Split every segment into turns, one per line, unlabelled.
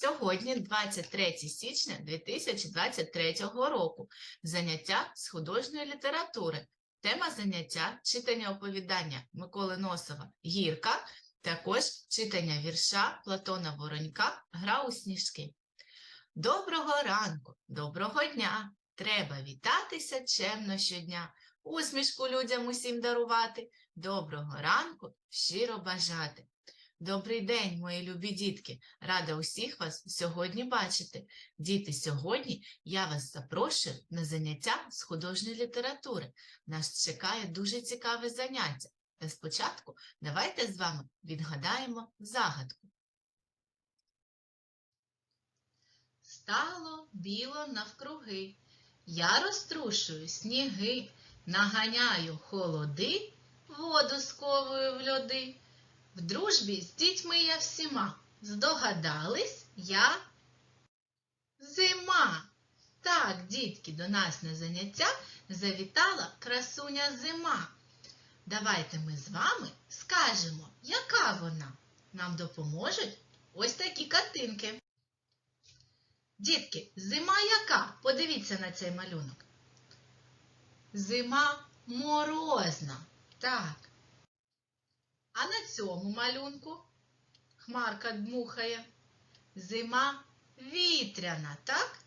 Сьогодні 23 січня 2023 року. Заняття з художньої літератури. Тема заняття читання оповідання Миколи Носова Гірка, також читання вірша Платона Воронька Гра у сніжки. Доброго ранку, доброго дня! Треба вітатися чемно щодня, усмішку людям усім дарувати, доброго ранку щиро бажати. Добрий день, мої любі дітки! Рада усіх вас сьогодні бачити. Діти, сьогодні я вас запрошую на заняття з художньої літератури. Нас чекає дуже цікаве заняття. Та спочатку давайте з вами відгадаємо загадку. Стало біло навкруги, я розтрушую сніги, наганяю холоди, воду сковую в льоди. В дружбі з дітьми я всіма. Здогадались я зима. Так, дітки, до нас на заняття завітала красуня зима. Давайте ми з вами скажемо, яка вона. Нам допоможуть ось такі картинки. Дітки, зима яка? Подивіться на цей малюнок. Зима морозна. Так. А на цьому малюнку хмарка дмухає. Зима вітряна, так?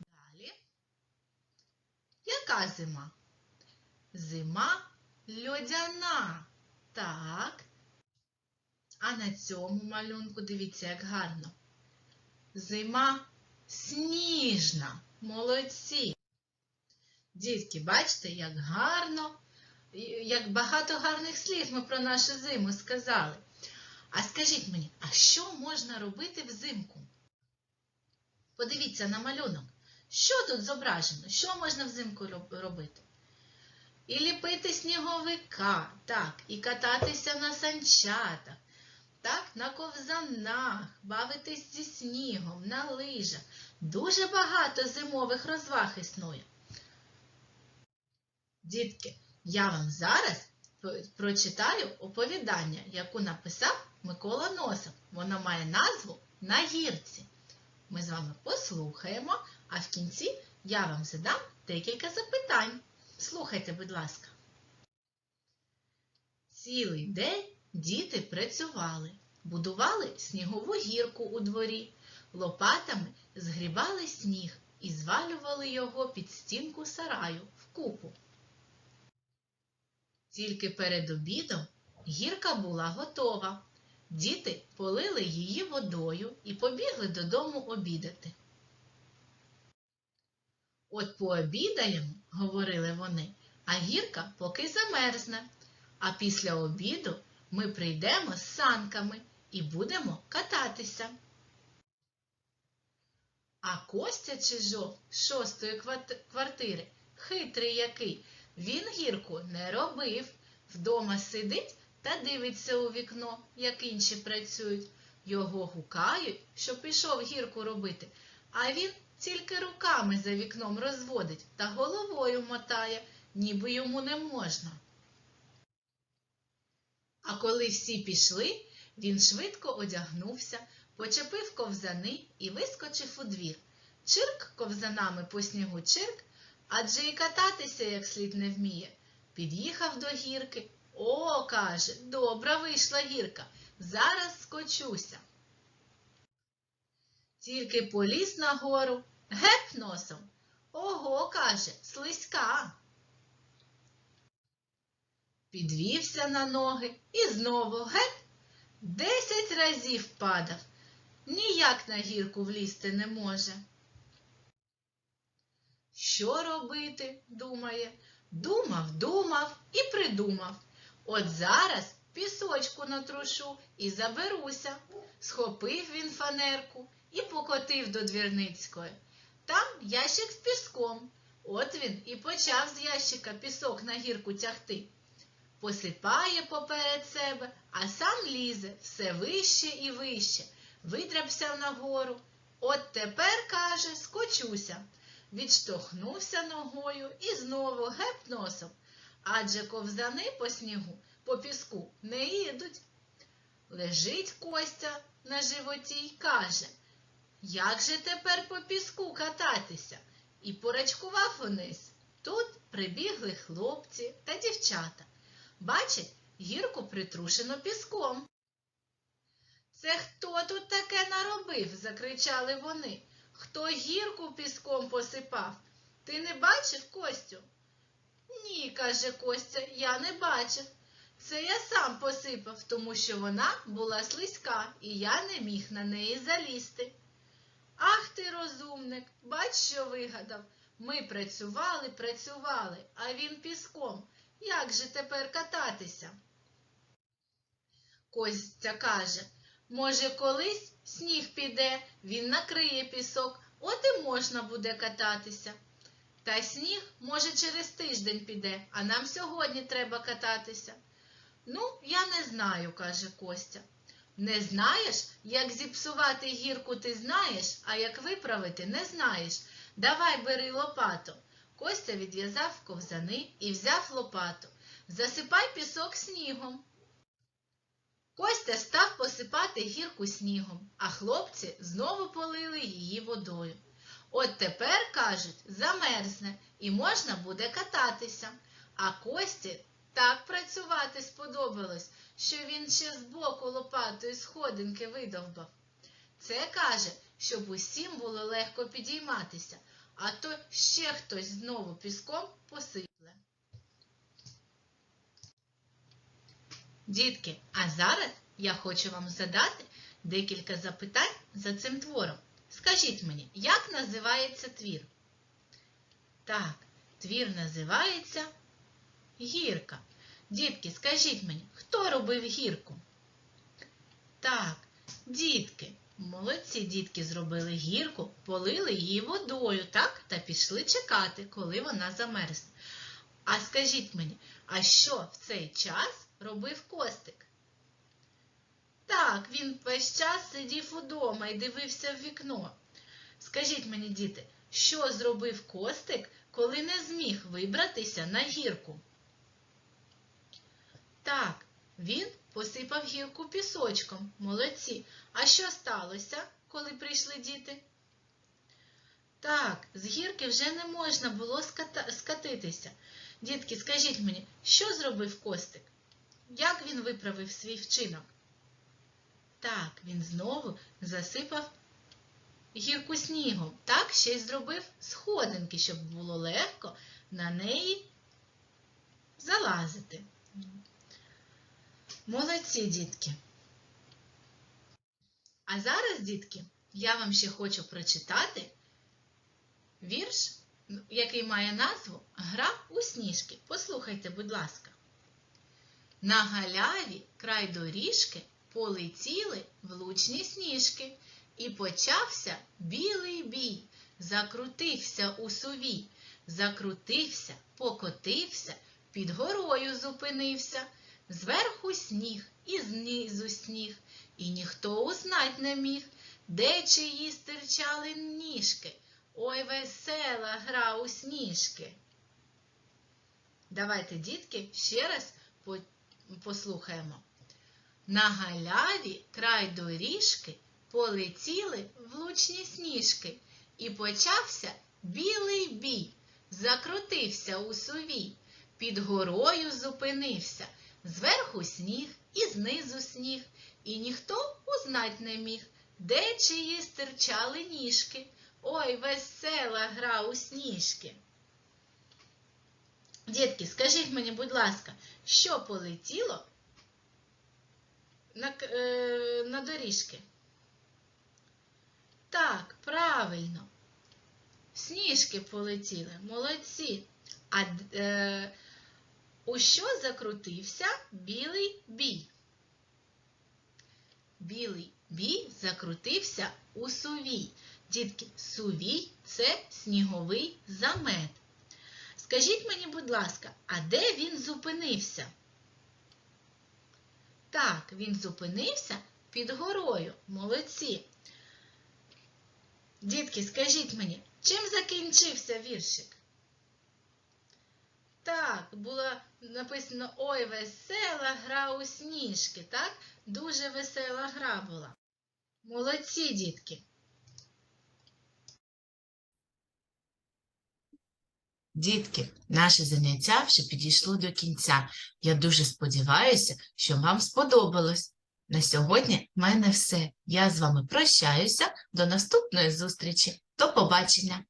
Далі. Яка зима? Зима льодяна. Так. А на цьому малюнку дивіться, як гарно. Зима сніжна. Молодці. Дітки, бачите, як гарно як багато гарних слів ми про нашу зиму сказали. А скажіть мені, а що можна робити взимку? Подивіться на малюнок. Що тут зображено? Що можна взимку робити? І ліпити сніговика, так, і кататися на санчатах, так, на ковзанах, бавитись зі снігом, на лижах. Дуже багато зимових розваг існує. Дітки, я вам зараз прочитаю оповідання, яку написав Микола Носов. Воно має назву На гірці. Ми з вами послухаємо, а в кінці я вам задам декілька запитань. Слухайте, будь ласка. Цілий день діти працювали, будували снігову гірку у дворі, лопатами згрібали сніг і звалювали його під стінку сараю в купу. Тільки перед обідом гірка була готова. Діти полили її водою і побігли додому обідати. От пообідаємо, говорили вони, а гірка поки замерзне, а після обіду ми прийдемо з санками і будемо кататися. А Костя Чижов з шостої квартири, хитрий який, він гірку не робив. Вдома сидить та дивиться у вікно, як інші працюють. Його гукають, що пішов гірку робити, а він тільки руками за вікном розводить та головою мотає, ніби йому не можна. А коли всі пішли, він швидко одягнувся, почепив ковзани і вискочив у двір. Чирк ковзанами по снігу чирк, адже і кататися як слід не вміє. Під'їхав до гірки. О, каже, добра вийшла гірка. Зараз скочуся. Тільки поліз нагору, геп носом. Ого, каже, слизька. Підвівся на ноги і знову геп. Десять разів падав. Ніяк на гірку влізти не може. Що робити, думає, думав, думав і придумав. От зараз пісочку натрушу і заберуся. Схопив він фанерку і покотив до двірницької. Там ящик з піском. От він і почав з ящика пісок на гірку тягти. Посипає поперед себе, а сам лізе все вище і вище. Видрабся нагору. От тепер, каже, скочуся відштовхнувся ногою і знову геп носом, адже ковзани по снігу, по піску не їдуть. лежить Костя на животі й каже, як же тепер по піску кататися? І порачкував униз. Тут прибігли хлопці та дівчата. Бачать, гірку притрушено піском. Це хто тут таке наробив? закричали вони. Хто гірку піском посипав? Ти не бачив Костю? Ні, каже Костя, я не бачив. Це я сам посипав, тому що вона була слизька, і я не міг на неї залізти. Ах ти, розумник, бач, що вигадав. Ми працювали, працювали, а він піском. Як же тепер кататися? Костя каже, може, колись сніг піде, він накриє пісок, от і можна буде кататися. Та сніг, може, через тиждень піде, а нам сьогодні треба кататися. Ну, я не знаю, каже Костя. Не знаєш, як зіпсувати гірку ти знаєш, а як виправити не знаєш. Давай бери лопату. Костя відв'язав ковзани і взяв лопату. Засипай пісок снігом. Костя став посипати гірку снігом, а хлопці знову полили її водою. От тепер, кажуть, замерзне і можна буде кататися. А Кості так працювати сподобалось, що він ще збоку лопатою сходинки видовбав. Це каже, щоб усім було легко підійматися, а то ще хтось знову піском посипле. Дітки, а зараз я хочу вам задати декілька запитань за цим твором. Скажіть мені, як називається твір? Так, твір називається Гірка. Дітки, скажіть мені, хто робив гірку? Так, дітки. Молодці дітки зробили гірку, полили її водою, так, та пішли чекати, коли вона замерзне. А скажіть мені, а що в цей час робив Костик? Так, він весь час сидів удома і дивився в вікно. Скажіть мені, діти, що зробив Костик, коли не зміг вибратися на гірку? Так, він посипав гірку пісочком. Молодці. А що сталося, коли прийшли діти? Так, з гірки вже не можна було скатитися. Дітки, скажіть мені, що зробив Костик? Як він виправив свій вчинок? Так, він знову засипав гірку снігом. Так, ще й зробив сходинки, щоб було легко на неї залазити. Молодці, дітки. А зараз, дітки, я вам ще хочу прочитати вірш, який має назву Гра у сніжки. Послухайте, будь ласка. На галяві край доріжки полетіли влучні сніжки, і почався білий бій. Закрутився у сувій, закрутився, покотився, під горою зупинився. Зверху сніг і знизу сніг, і ніхто узнать не міг, де чиї стирчали ніжки. Ой, весела гра у сніжки. Давайте, дітки, ще раз по- послухаємо. На галяві край доріжки полетіли влучні сніжки, і почався білий бій, закрутився у сувій, під горою зупинився. Зверху сніг і знизу сніг, і ніхто узнать не міг, де чиї стирчали ніжки. Ой, весела гра у сніжки. Дітки, скажіть мені, будь ласка, що полетіло на, е, на доріжки? Так, правильно. Сніжки полетіли, молодці. А е, у що закрутився білий бій? Білий бій закрутився у сувій. Дітки, сувій це сніговий замет. Скажіть мені, будь ласка, а де він зупинився? Так, він зупинився під горою. Молодці. Дітки, скажіть мені, чим закінчився віршик? Так, була написано Ой, весела гра у сніжки, так? Дуже весела гра була. Молодці, дітки. Дітки, наше заняття вже підійшло до кінця. Я дуже сподіваюся, що вам сподобалось. На сьогодні в мене все. Я з вами прощаюся. До наступної зустрічі. До побачення!